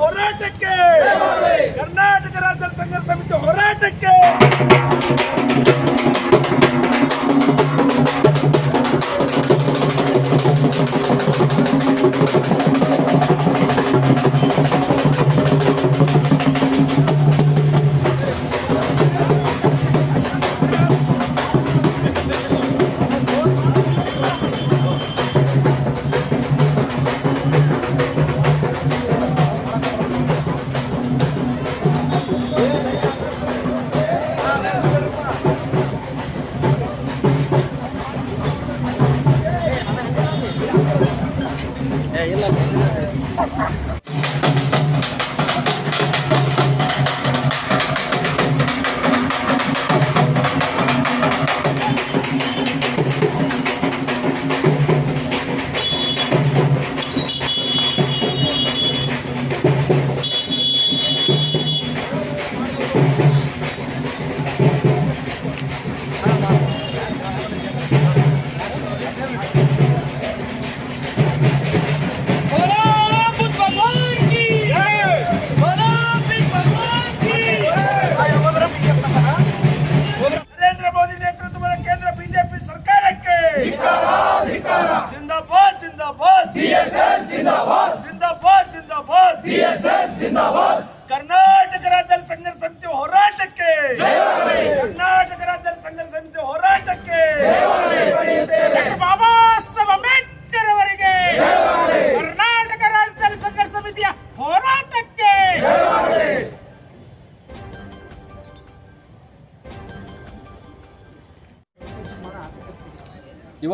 ಹೋರಾಟಕ್ಕೆ ಕರ್ನಾಟಕ ರಾಜ್ಯ ಸಂಘ ಸಮಿತಿ ಹೋರಾಟಕ್ಕೆ.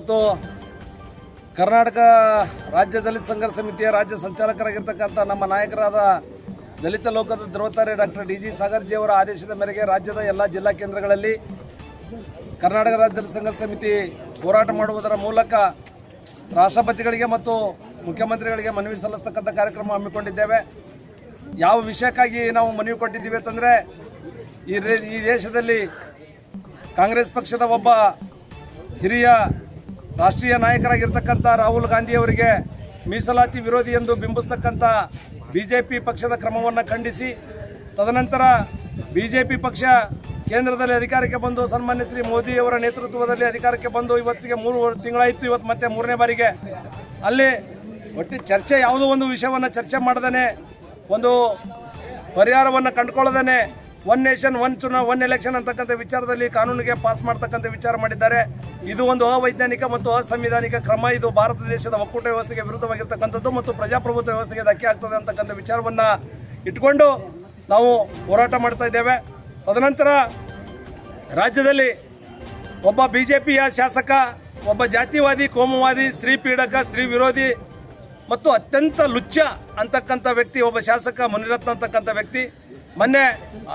ಇವತ್ತು ಕರ್ನಾಟಕ ರಾಜ್ಯ ದಲಿತ ಸಂಘರ್ಷ ಸಮಿತಿಯ ರಾಜ್ಯ ಸಂಚಾಲಕರಾಗಿರ್ತಕ್ಕಂಥ ನಮ್ಮ ನಾಯಕರಾದ ದಲಿತ ಲೋಕದ ಧ್ರುವತಾರೆ ಡಾಕ್ಟರ್ ಡಿ ಜಿ ಸಾಗರ್ಜಿ ಅವರ ಆದೇಶದ ಮೇರೆಗೆ ರಾಜ್ಯದ ಎಲ್ಲ ಜಿಲ್ಲಾ ಕೇಂದ್ರಗಳಲ್ಲಿ ಕರ್ನಾಟಕ ರಾಜ್ಯ ದಲಿತ ಸಂಘರ್ಷ ಸಮಿತಿ ಹೋರಾಟ ಮಾಡುವುದರ ಮೂಲಕ ರಾಷ್ಟ್ರಪತಿಗಳಿಗೆ ಮತ್ತು ಮುಖ್ಯಮಂತ್ರಿಗಳಿಗೆ ಮನವಿ ಸಲ್ಲಿಸ್ತಕ್ಕಂಥ ಕಾರ್ಯಕ್ರಮ ಹಮ್ಮಿಕೊಂಡಿದ್ದೇವೆ. ಯಾವ ವಿಷಯಕ್ಕಾಗಿ ನಾವು ಮನವಿ ಕೊಟ್ಟಿದ್ದೀವಿ ಅಂತಂದರೆ ಈ ದೇಶದಲ್ಲಿ ಕಾಂಗ್ರೆಸ್ ಪಕ್ಷದ ಒಬ್ಬ ಹಿರಿಯ ರಾಷ್ಟ್ರೀಯ ನಾಯಕರಾಗಿರ್ತಕ್ಕಂಥ ರಾಹುಲ್ ಗಾಂಧಿ ಅವರಿಗೆ ಮೀಸಲಾತಿ ವಿರೋಧಿ ಎಂದು ಬಿಂಬಿಸ್ತಕ್ಕಂಥ ಬಿ ಜೆ ಪಿ ಪಕ್ಷದ ಕ್ರಮವನ್ನು ಖಂಡಿಸಿ, ತದನಂತರ ಬಿ ಜೆ ಪಿ ಪಕ್ಷ ಕೇಂದ್ರದಲ್ಲಿ ಅಧಿಕಾರಕ್ಕೆ ಬಂದು ಸನ್ಮಾನ್ಯ ಶ್ರೀ ಮೋದಿಯವರ ನೇತೃತ್ವದಲ್ಲಿ ಅಧಿಕಾರಕ್ಕೆ ಬಂದು ಇವತ್ತಿಗೆ ಮೂರು ತಿಂಗಳಾಯಿತು, ಇವತ್ತು ಮತ್ತೆ ಮೂರನೇ ಬಾರಿಗೆ. ಅಲ್ಲಿ ಒಟ್ಟು ಚರ್ಚೆ ಯಾವುದೋ ಒಂದು ವಿಷಯವನ್ನು ಚರ್ಚೆ ಮಾಡದೇ ಒಂದು ಪರಿಹಾರವನ್ನು ಕಂಡುಕೊಳ್ಳದೇನೆ ಒನ್ ನೇಷನ್ ಒನ್ ಚುನಾವ್ ಒನ್ ಎಲೆಕ್ಷನ್ ಅಂತಕ್ಕಂಥ ವಿಚಾರದಲ್ಲಿ ಕಾನೂನಿಗೆ ಪಾಸ್ ಮಾಡ್ತಕ್ಕಂಥ ವಿಚಾರ ಮಾಡಿದ್ದಾರೆ. ಇದು ಒಂದು ಅವೈಜ್ಞಾನಿಕ ಮತ್ತು ಅಸಂವಿಧಾನಿಕ ಕ್ರಮ. ಇದು ಭಾರತ ದೇಶದ ಒಕ್ಕೂಟ ವ್ಯವಸ್ಥೆಗೆ ವಿರುದ್ಧವಾಗಿರ್ತಕ್ಕಂಥದ್ದು ಮತ್ತು ಪ್ರಜಾಪ್ರಭುತ್ವ ವ್ಯವಸ್ಥೆಗೆ ಧಕ್ಕೆ ಆಗ್ತದೆ ಅಂತಕ್ಕಂಥ ವಿಚಾರವನ್ನು ಇಟ್ಕೊಂಡು ನಾವು ಹೋರಾಟ ಮಾಡ್ತಾ ಇದ್ದೇವೆ. ತದನಂತರ ರಾಜ್ಯದಲ್ಲಿ ಒಬ್ಬ ಬಿ ಜೆ ಪಿಯ ಶಾಸಕ, ಒಬ್ಬ ಜಾತಿವಾದಿ, ಕೋಮುವಾದಿ, ಸ್ತ್ರೀ ಪೀಡಕ, ಸ್ತ್ರೀ ವಿರೋಧಿ ಮತ್ತು ಅತ್ಯಂತ ಲುಚ್ಚ ಅಂತಕ್ಕಂಥ ವ್ಯಕ್ತಿ, ಒಬ್ಬ ಶಾಸಕ ಮುನಿರತ್ನ ಅಂತಕ್ಕಂಥ ವ್ಯಕ್ತಿ. ಮೊನ್ನೆ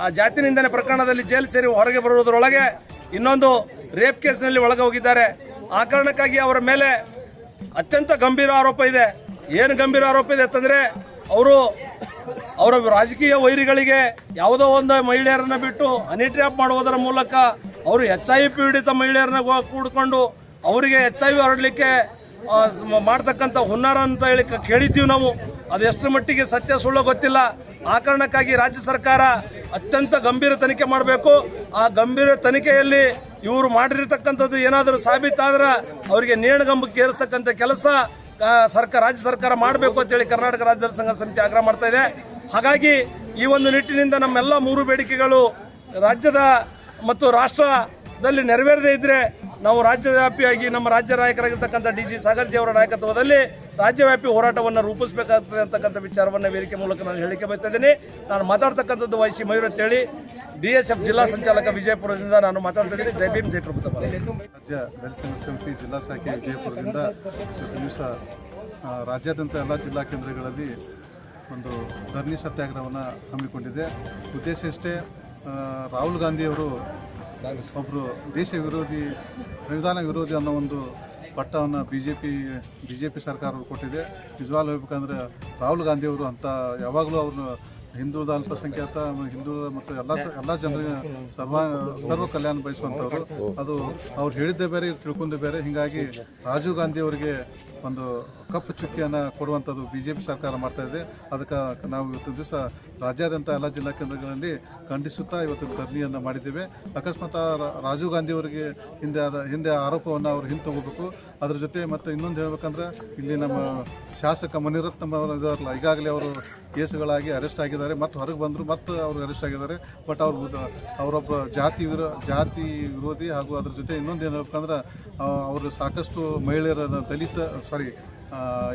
ಆ ಜಾತಿ ನಿಂದನೆ ಪ್ರಕರಣದಲ್ಲಿ ಜೈಲು ಸೇರಿ ಹೊರಗೆ ಬರುವುದರೊಳಗೆ ಇನ್ನೊಂದು ರೇಪ್ ಕೇಸ್ನಲ್ಲಿ ಒಳಗೆ ಹೋಗಿದ್ದಾರೆ ಆ ಕಾರಣಕ್ಕಾಗಿ ಅವರ ಮೇಲೆ ಅತ್ಯಂತ ಗಂಭೀರ ಆರೋಪ ಇದೆ. ಏನು ಗಂಭೀರ ಆರೋಪ ಇದೆ ಅಂತಂದರೆ ಅವರು ಅವರ ರಾಜಕೀಯ ವೈರಿಗಳಿಗೆ ಯಾವುದೋ ಒಂದು ಮಹಿಳೆಯರನ್ನ ಬಿಟ್ಟು ಹನಿ ಟ್ರ್ಯಾಪ್ ಮಾಡುವುದರ ಮೂಲಕ ಅವರು ಎಚ್ ಐ ಪೀಡಿತ ಮಹಿಳೆಯರನ್ನ ಕೂಡಿಕೊಂಡು ಅವರಿಗೆ ಎಚ್ ಐ ವಿ ಹರಡಲಿಕ್ಕೆ ಮಾಡ್ತಕ್ಕಂಥ ಹುನ್ನಾರ ಅಂತ ಹೇಳಿ ಕೇಳಿದ್ದೀವಿ ನಾವು. ಅದು ಎಷ್ಟು ಮಟ್ಟಿಗೆ ಸತ್ಯ ಸುಳ್ಳು ಗೊತ್ತಿಲ್ಲ. ಆ ಕಾರಣಕ್ಕಾಗಿ ರಾಜ್ಯ ಸರ್ಕಾರ ಅತ್ಯಂತ ಗಂಭೀರ ತನಿಖೆ ಮಾಡಬೇಕು. ಆ ಗಂಭೀರ ತನಿಖೆಯಲ್ಲಿ ಇವರು ಮಾಡಿರ್ತಕ್ಕಂಥದ್ದು ಏನಾದರೂ ಸಾಬೀತಾದ್ರೆ ಅವರಿಗೆ ನೇಣಗಂಬಕ್ಕೆ ಏರಿಸ್ತಕ್ಕಂಥ ಕೆಲಸ ಸರ್ಕಾರ ರಾಜ್ಯ ಸರ್ಕಾರ ಮಾಡಬೇಕು ಅಂತೇಳಿ ಕರ್ನಾಟಕ ರಾಜ್ಯ ಸಂಘ ಸಮಿತಿ ಆಗ್ರಹ ಮಾಡ್ತಾ ಇದೆ. ಹಾಗಾಗಿ ಈ ಒಂದು ನಿಟ್ಟಿನಿಂದ ನಮ್ಮೆಲ್ಲ ಮೂರು ಬೇಡಿಕೆಗಳು ರಾಜ್ಯದ ಮತ್ತು ರಾಷ್ಟ್ರದಲ್ಲಿ ನೆರವೇರದೇ ಇದ್ರೆ ನಾವು ರಾಜ್ಯವ್ಯಾಪಿಯಾಗಿ ನಮ್ಮ ರಾಜ್ಯ ನಾಯಕರಾಗಿರ್ತಕ್ಕಂಥ ಡಿ ಜಿ ಸಾಗರ್ಜಿ ಅವರ ನಾಯಕತ್ವದಲ್ಲಿ ರಾಜ್ಯವ್ಯಾಪಿ ಹೋರಾಟವನ್ನು ರೂಪಿಸಬೇಕಾಗ್ತದೆ ಅಂತಕ್ಕಂಥ ವಿಚಾರವನ್ನು ವೇದಿಕೆ ಮೂಲಕ ನಾನು ಹೇಳಿಕೆ ಬಯಸ್ತಾ ನಾನು ಮಾತಾಡ್ತಕ್ಕಂಥದ್ದು ವಹಿಸಿ ಮಯೂರ್ ಅಂತೇಳಿ ಡಿ ಎಸ್ ಎಫ್ ಜಿಲ್ಲಾ ಸಂಚಾಲಕ ವಿಜಯಪುರದಿಂದ ನಾನು ಮಾತಾಡ್ತಾ ಜೈ ಭೀಮ್, ಜೈ ಪ್ರಭುತ್ವ ರಾಜ್ಯ ಸಮಿತಿ ಜಿಲ್ಲಾ ಶಾಖೆ ವಿಜಯಪುರದಿಂದ ದಿವಸ ರಾಜ್ಯಾದ್ಯಂತ ಎಲ್ಲ ಜಿಲ್ಲಾ ಕೇಂದ್ರಗಳಲ್ಲಿ ಒಂದು ಧರಣಿ ಸತ್ಯಾಗ್ರಹವನ್ನು ಹಮ್ಮಿಕೊಂಡಿದೆ. ಉದ್ದೇಶ ಇಷ್ಟೇ ರಾಹುಲ್ ಗಾಂಧಿಯವರು ಒಬ್ಬರು ದೇಶ ವಿರೋಧಿ, ಸಂವಿಧಾನ ವಿರೋಧಿ ಅನ್ನೋ ಒಂದು ಪಟ್ಟವನ್ನು B J P B J P ಸರ್ಕಾರ ಕೊಟ್ಟಿದೆ. ನಿಜವಾಗ್ಲೂ ಹೇಳ್ಬೇಕಂದ್ರೆ ರಾಹುಲ್ ಗಾಂಧಿ ಅವರು ಅಂತ ಯಾವಾಗಲೂ ಅವ್ರನ್ನ ಹಿಂದುಳಿದ ಅಲ್ಪಸಂಖ್ಯಾತ, ಹಿಂದುಳಿದ ಮತ್ತು ಎಲ್ಲ ಎಲ್ಲ ಜನರಿಗೆ ಸರ್ವ ಸರ್ವ ಕಲ್ಯಾಣ ಬಯಸುವಂಥವ್ರು. ಅದು ಅವ್ರು ಹೇಳಿದ್ದೇ ಬೇರೆ, ತಿಳ್ಕೊಂಡೇ ಬೇರೆ. ಹೀಗಾಗಿ ರಾಜೀವ್ ಗಾಂಧಿ ಅವರಿಗೆ ಒಂದು ಕಪ್ಪು ಚುಕ್ಕಿಯನ್ನು ಕೊಡುವಂಥದ್ದು ಬಿ ಜೆ ಪಿ ಸರ್ಕಾರ ಮಾಡ್ತಾ ಇದೆ. ಅದಕ್ಕೆ ನಾವು ಇವತ್ತು ದಿವಸ ರಾಜ್ಯಾದ್ಯಂತ ಎಲ್ಲ ಜಿಲ್ಲಾ ಕೇಂದ್ರಗಳಲ್ಲಿ ಖಂಡಿಸುತ್ತಾ ಇವತ್ತು ಧರಣಿಯನ್ನು ಮಾಡಿದ್ದೇವೆ. ಅಕಸ್ಮಾತ್ ರಾಜೀವ್ ಗಾಂಧಿ ಅವರಿಗೆ ಹಿಂದೆ ಆದ ಹಿಂದೆ ಆರೋಪವನ್ನು ಅವರು ಹಿಂತಗೋಬೇಕು. ಅದ್ರ ಜೊತೆ ಮತ್ತು ಇನ್ನೊಂದು ಹೇಳ್ಬೇಕಂದ್ರೆ ಇಲ್ಲಿ ನಮ್ಮ ಶಾಸಕ ಮಣಿರತ್ನಂ ಅವರು ಇದಾರಲ್ಲ ಈಗಾಗಲೇ ಅವರು ಕೇಸುಗಳಾಗಿ ಅರೆಸ್ಟ್ ಆಗಿದ್ದಾರೆ. ಮತ್ತು ಹೊರಗೆ ಬಂದರು ಮತ್ತು ಅವರು ಅರೆಸ್ಟ್ ಆಗಿದ್ದಾರೆ. ಬಟ್ ಅವರು ಅವರೊಬ್ಬರು ಅವರೊಬ್ಬ ಜಾತಿ ವಿರೋ ಜಾತಿ ವಿರೋಧಿ ಹಾಗೂ ಅದ್ರ ಜೊತೆ ಇನ್ನೊಂದು ಏನು ಹೇಳ್ಬೇಕಂದ್ರೆ ಆ, ಅವರು ಸಾಕಷ್ಟು ಮಹಿಳೆಯರ ದಲಿತ ಸಾರಿ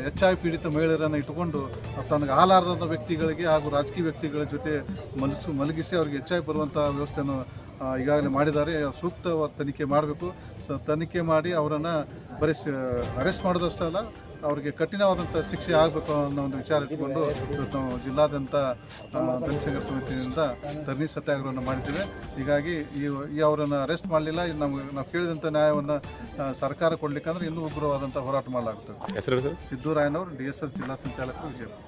ಎಚ್ ಐ ಪೀಡಿತ ಮಹಿಳೆಯರನ್ನು ಇಟ್ಟುಕೊಂಡು ತನಗೆ ಹಾಲಾರದ ವ್ಯಕ್ತಿಗಳಿಗೆ ಹಾಗೂ ರಾಜಕೀಯ ವ್ಯಕ್ತಿಗಳ ಜೊತೆ ಮಲಸು ಮಲಗಿಸಿ ಅವರಿಗೆ ಎಚ್ ಐ ಬರುವಂಥ ವ್ಯವಸ್ಥೆಯನ್ನು ಈಗಾಗಲೇ ಮಾಡಿದ್ದಾರೆ. ಸೂಕ್ತ ತನಿಖೆ ಮಾಡಬೇಕು. ಸೊ ತನಿಖೆ ಮಾಡಿ ಅವರನ್ನು ಬರೀ ಅರೆಸ್ಟ್ ಮಾಡೋದಷ್ಟೇ ಅಲ್ಲ ಅವರಿಗೆ ಕಠಿಣವಾದಂಥ ಶಿಕ್ಷೆ ಆಗಬೇಕು ಅನ್ನೋ ಒಂದು ವಿಚಾರ ಇಟ್ಕೊಂಡು ಇವತ್ತು ನಾವು ಜಿಲ್ಲಾದ್ಯಂತ ದಲಿತ ಸಮಿತಿಯಿಂದ ಧರಣಿ ಸತ್ಯಾಗ್ರಹವನ್ನು ಮಾಡಿದ್ದೇವೆ. ಹೀಗಾಗಿ ಈ ಈ ಅವರನ್ನು ಅರೆಸ್ಟ್ ಮಾಡಲಿಲ್ಲ. ನಮ್ಗೆ ನಾವು ಕೇಳಿದಂಥ ನ್ಯಾಯವನ್ನು ಸರ್ಕಾರ ಕೊಡ್ಲಿಕ್ಕಂದ್ರೆ ಇನ್ನೂ ಉಗ್ರವಾದಂಥ ಹೋರಾಟ ಮಾಡಲಾಗುತ್ತದೆ ಹೆಸರು ಸರ್? ಸಿದ್ದೂರಾಯನವರು ಡಿ ಎಸ್ ಎಸ್ ಜಿಲ್ಲಾ ಸಂಚಾಲಕರು ವಿಜಯಪುರ.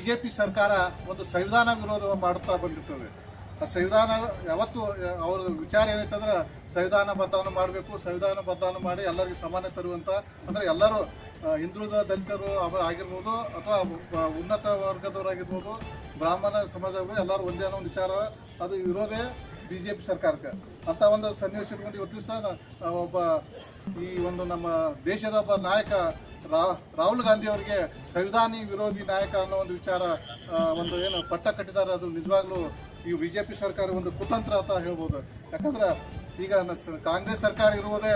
ಬಿ ಜೆ ಪಿ ಸರ್ಕಾರ ಒಂದು ಸಂವಿಧಾನ ವಿರೋಧ ಮಾಡುತ್ತಾ ಬಂದಿರ್ತದೆ. ಆ ಸಂವಿಧಾನ ಯಾವತ್ತು, ಅವ್ರ ವಿಚಾರ ಏನೈತಂದ್ರೆ ಸಂವಿಧಾನ ಬದ್ಧವನ್ನು ಮಾಡಬೇಕು, ಸಂವಿಧಾನ ಬದ್ಧವನ್ನು ಮಾಡಿ ಎಲ್ಲರಿಗೂ ಸಮಾನ ತರುವಂಥ ಅಂದ್ರೆ ಎಲ್ಲರೂ ಹಿಂದುಳಿದ ದಲಿತರು ಆಗಿರ್ಬೋದು ಅಥವಾ ಉನ್ನತ ವರ್ಗದವರಾಗಿರ್ಬೋದು, ಬ್ರಾಹ್ಮಣ ಸಮಾಜದವರು ಎಲ್ಲರೂ ಒಂದೇ ಅನ್ನೋ ವಿಚಾರ. ಅದು ವಿರೋಧೇ. ಬಿ ಜೆ ಪಿ ಸರ್ಕಾರಕ್ಕೆ. ಅಂತ ಒಂದು ಸನ್ನಿವೇಶ ಇಟ್ಕೊಂಡು ಇವತ್ತು ಸಹ ಒಬ್ಬ ಈ ಒಂದು ನಮ್ಮ ದೇಶದ ಒಬ್ಬ ನಾಯಕ ರಾಹುಲ್ ಗಾಂಧಿ ಅವರಿಗೆ ಸಂವಿಧಾನಿ ವಿರೋಧಿ ನಾಯಕ ಅನ್ನೋ ಒಂದು ವಿಚಾರ ಒಂದು ಏನು ಪಟ್ಟ ಕಟ್ಟಿದ್ದಾರೆ, ಅದು ನಿಜವಾಗ್ಲೂ ಈ ಬಿಜೆಪಿ ಸರ್ಕಾರ ಒಂದು ಕುತಂತ್ರ ಅಂತ ಹೇಳ್ಬೋದು. ಯಾಕಂದ್ರೆ ಈಗ ಕಾಂಗ್ರೆಸ್ ಸರ್ಕಾರ ಇರುವುದೇ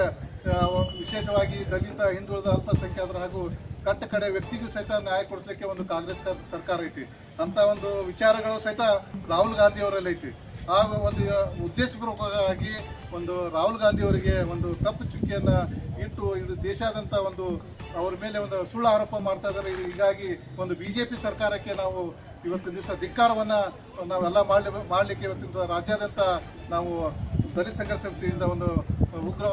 ವಿಶೇಷವಾಗಿ ದಲಿತ, ಹಿಂದುಳಿದ ಅಲ್ಪಸಂಖ್ಯಾತರ ಹಾಗೂ ಕಟ್ಟ ಕಡೆ ವ್ಯಕ್ತಿಗೂ ಸಹಿತ ನ್ಯಾಯ ಕೊಡಿಸಲಿಕ್ಕೆ ಒಂದು ಕಾಂಗ್ರೆಸ್ ಕರ್- ಸರ್ಕಾರ ಐತಿ. ಅಂತ ಒಂದು ವಿಚಾರಗಳು ಸಹಿತ ರಾಹುಲ್ ಗಾಂಧಿ ಅವರಲ್ಲಿ ಐತಿ. ಆಗ ಒಂದು ಉದ್ದೇಶಪೂರ್ವಕವಾಗಿ ಒಂದು ರಾಹುಲ್ ಗಾಂಧಿ ಅವರಿಗೆ ಒಂದು ಕಪ್ಪು ಚುಕ್ಕಿಯನ್ನು ಇಟ್ಟು ಇದು ದೇಶಾದ್ಯಂತ ಒಂದು ಅವ್ರ ಮೇಲೆ ಒಂದು ಸುಳ್ಳು ಆರೋಪ ಮಾಡ್ತಾ ಇದ್ದಾರೆ. ಹೀಗಾಗಿ ಒಂದು ಬಿಜೆಪಿ ಸರ್ಕಾರಕ್ಕೆ ನಾವು ಇವತ್ತು ದಿವಸ ಧಿಕ್ಕಾರವನ್ನು ನಾವೆಲ್ಲ ಮಾಡಲಿ ಮಾಡಲಿಕ್ಕೆ ಇವತ್ತಿನ ರಾಜ್ಯಾದ್ಯಂತ ನಾವು ದಲಿತ ಸಂಘರ್ಷ ಸಮಿತಿಯಿಂದ ಒಂದು ಉಗ್ರ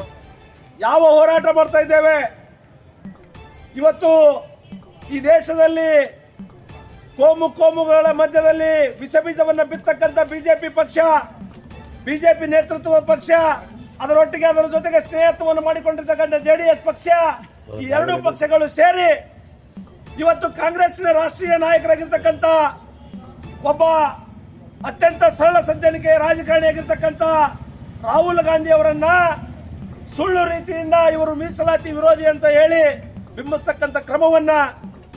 ಯಾವ ಹೋರಾಟ ಮಾಡ್ತಾ ಇದ್ದೇವೆ? ಇವತ್ತು ಈ ದೇಶದಲ್ಲಿ ಕೋಮು ಕೋಮುಗಳ ಮಧ್ಯದಲ್ಲಿ ವಿಷ ಬೀಜವನ್ನು ಬಿತ್ತಕ್ಕಂತ ಬಿಜೆಪಿ ಪಕ್ಷ, ಬಿಜೆಪಿ ನೇತೃತ್ವ ಪಕ್ಷ, ಅದರೊಟ್ಟಿಗೆ ಅದರ ಜೊತೆಗೆ ಸ್ನೇಹತ್ವವನ್ನು ಮಾಡಿಕೊಂಡಿರ್ತಕ್ಕಂಥ ಜೆಡಿಎಸ್ ಪಕ್ಷ, ಈ ಎರಡೂ ಪಕ್ಷಗಳು ಸೇರಿ ಇವತ್ತು ಕಾಂಗ್ರೆಸ್ನ ರಾಷ್ಟ್ರೀಯ ನಾಯಕರಾಗಿರ್ತಕ್ಕಂಥ ಒಬ್ಬ ಅತ್ಯಂತ ಸರಳ ಸಜ್ಜನಿಕೆ ರಾಜಕಾರಣಿಯಾಗಿರ್ತಕ್ಕಂಥ ರಾಹುಲ್ ಗಾಂಧಿ ಅವರನ್ನ ಸುಳ್ಳು ರೀತಿಯಿಂದ ಇವರು ಮೀಸಲಾತಿ ವಿರೋಧಿ ಅಂತ ಹೇಳಿ ಬಿಂಬಿಸ್ತಕ್ಕಂಥ ಕ್ರಮವನ್ನ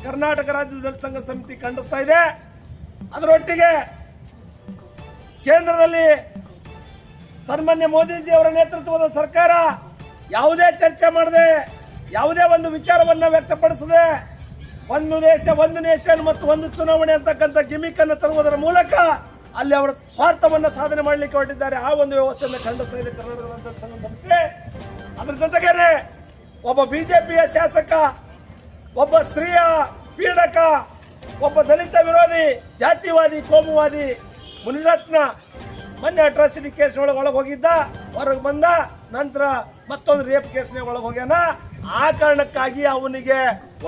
ಕರ್ನಾಟಕ ರಾಜ್ಯ ಸಂಘ ಸಮಿತಿ ಖಂಡಿಸ್ತಾ ಇದೆ. ಅದರೊಟ್ಟಿಗೆ ಕೇಂದ್ರದಲ್ಲಿ ಸನ್ಮಾನ್ಯ ಮೋದಿಜಿ ಅವರ ನೇತೃತ್ವದ ಸರ್ಕಾರ ಯಾವುದೇ ಚರ್ಚೆ ಮಾಡದೆ, ಯಾವುದೇ ಒಂದು ವಿಚಾರವನ್ನು ವ್ಯಕ್ತಪಡಿಸದೆ, ಒಂದು ದೇಶ, ಒಂದು ನೇಷನ್ ಮತ್ತು ಒಂದು ಚುನಾವಣೆ ಅಂತಕ್ಕಂಥ ಗಿಮಿಕ್ ಅನ್ನು ತರುವುದರ ಮೂಲಕ ಅಲ್ಲಿ ಅವರ ಸ್ವಾರ್ಥವನ್ನು ಸಾಧನೆ ಮಾಡಲಿಕ್ಕೆ ಹೊರಟಿದ್ದಾರೆ. ಆ ಒಂದು ವ್ಯವಸ್ಥೆಯನ್ನು ಖಂಡಿಸ್ತಾ ಇದೆ ಕರ್ನಾಟಕ ಸಮಿತಿ. ಅದ್ರ ಜೊತೆಗೇನೆ ಒಬ್ಬ ಬಿಜೆಪಿಯ ಶಾಸಕ ಒಬ್ಬ ಸ್ತ್ರೀಯ ಪೀಡಕ, ಒಬ್ಬ ದಲಿತ ವಿರೋಧಿ, ಜಾತಿವಾದಿ, ಕೋಮುವಾದಿ, ಮುನಿರತ್ನ ಮೊನ್ನೆ ಅಟ್ರಾಸಿಟಿ ಕೇಸ್ ಒಳಗೆ ಒಳಗೆ ಹೋಗಿದ್ದ, ಹೊರಗೆ ಬಂದ, ನಂತರ ಮತ್ತೊಂದು ರೇಪ್ ಕೇಸ್ನ ಒಳಗೆ ಹೋಗ್ಯಾನ. ಆ ಕಾರಣಕ್ಕಾಗಿ ಅವನಿಗೆ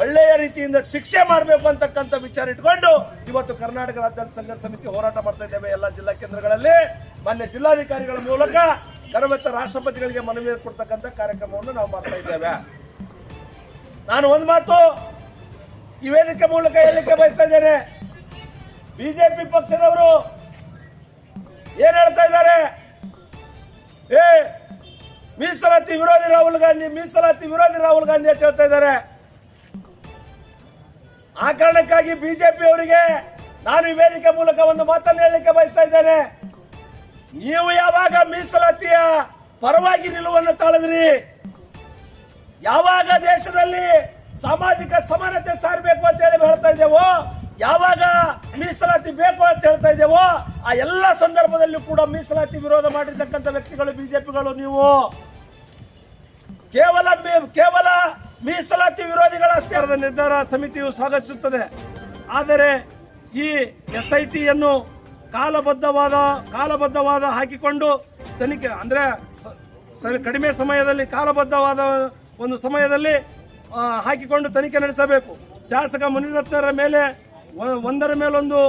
ಒಳ್ಳೆಯ ರೀತಿಯಿಂದ ಶಿಕ್ಷೆ ಮಾಡಬೇಕು ಅಂತಕ್ಕಂಥ ವಿಚಾರ ಇಟ್ಕೊಂಡು ಇವತ್ತು ಕರ್ನಾಟಕ ರಾಜ್ಯ ಸಂಘರ್ಷ ಸಮಿತಿ ಹೋರಾಟ ಮಾಡ್ತಾ ಇದ್ದೇವೆ ಎಲ್ಲ ಜಿಲ್ಲಾ ಕೇಂದ್ರಗಳಲ್ಲಿ. ಮೊನ್ನೆ ಜಿಲ್ಲಾಧಿಕಾರಿಗಳ ಮೂಲಕ ಕರವತ್ತ ರಾಷ್ಟ್ರಪತಿಗಳಿಗೆ ಮನವಿ ಕೊಡ್ತಕ್ಕಂಥ ಕಾರ್ಯಕ್ರಮವನ್ನು ನಾವು ಮಾಡ್ತಾ ಇದ್ದೇವೆ. ನಾನು ಒಂದು ಮಾತು ಈ ವೇದಿಕೆ ಮೂಲಕ ಹೇಳಲಿಕ್ಕೆ ಬಯಸ್ತಾ ಇದ್ದೇನೆ. ಬಿಜೆಪಿ ಪಕ್ಷದವರು ಏನ್ ಹೇಳ್ತಾ ಇದ್ದಾರೆ? ಏ, ಮೀಸಲಾತಿ ವಿರೋಧಿ ರಾಹುಲ್ ಗಾಂಧಿ, ಮೀಸಲಾತಿ ವಿರೋಧಿ ರಾಹುಲ್ ಗಾಂಧಿ ಅಂತ ಹೇಳ್ತಾ ಇದ್ದಾರೆ. ಆ ಕಾರಣಕ್ಕಾಗಿ ಬಿಜೆಪಿ ಅವರಿಗೆ ನಾನು ಈ ವೇದಿಕೆ ಮೂಲಕ ಒಂದು ಮಾತನ್ನು ಹೇಳಲಿಕ್ಕೆ ಬಯಸ್ತಾ ಇದ್ದೇನೆ. ನೀವು ಯಾವಾಗ ಮೀಸಲಾತಿಯ ಪರವಾಗಿ ನಿಲುವನ್ನು ತಾಳಿದ್ರಿ? ಯಾವಾಗ ದೇಶದಲ್ಲಿ ಸಾಮಾಜಿಕ ಸಮಾನತೆ ಸಾರಬೇಕು ಅಂತ ಹೇಳಿ ಹೇಳ್ತಾ ಇದ್ದೇವೋ, ಯಾವಾಗ ಮೀಸಲಾತಿ ಬೇಕು ಅಂತ ಹೇಳ್ತಾ ಇದ್ದೇವೋ, ಆ ಎಲ್ಲ ಸಂದರ್ಭದಲ್ಲೂ ಕೂಡ ಮೀಸಲಾತಿ ವಿರೋಧ ಮಾಡಿರ್ತಕ್ಕಂಥ ವ್ಯಕ್ತಿಗಳು, ಬಿಜೆಪಿಗಳು, ನೀವು ಕೇವಲ ಕೇವಲ ಮೀಸಲಾತಿ ವಿರೋಧಿಗಳಷ್ಟೇ ಅದರ ನಿರ್ಧಾರ ಸಮಿತಿಯು ಸ್ವಾಗತಿಸುತ್ತದೆ. ಆದರೆ ಈ ಎಸ್ ಐ ಟಿಯನ್ನು ಕಾಲಬದ್ಧವಾದ ಕಾಲಬದ್ಧವಾದ ಹಾಕಿಕೊಂಡು ತನಿಖೆ, ಅಂದ್ರೆ ಕಡಿಮೆ ಸಮಯದಲ್ಲಿ ಕಾಲಬದ್ಧವಾದ ಒಂದು ಸಮಯದಲ್ಲಿ ಹಾಕಿಕೊಂಡು ತನಿಖೆ ನಡೆಸಬೇಕು. ಶಾಸಕ ಮುನಿರತ್ನರ ಮೇಲೆ ಒಂದರ ಮೇಲೊಂದು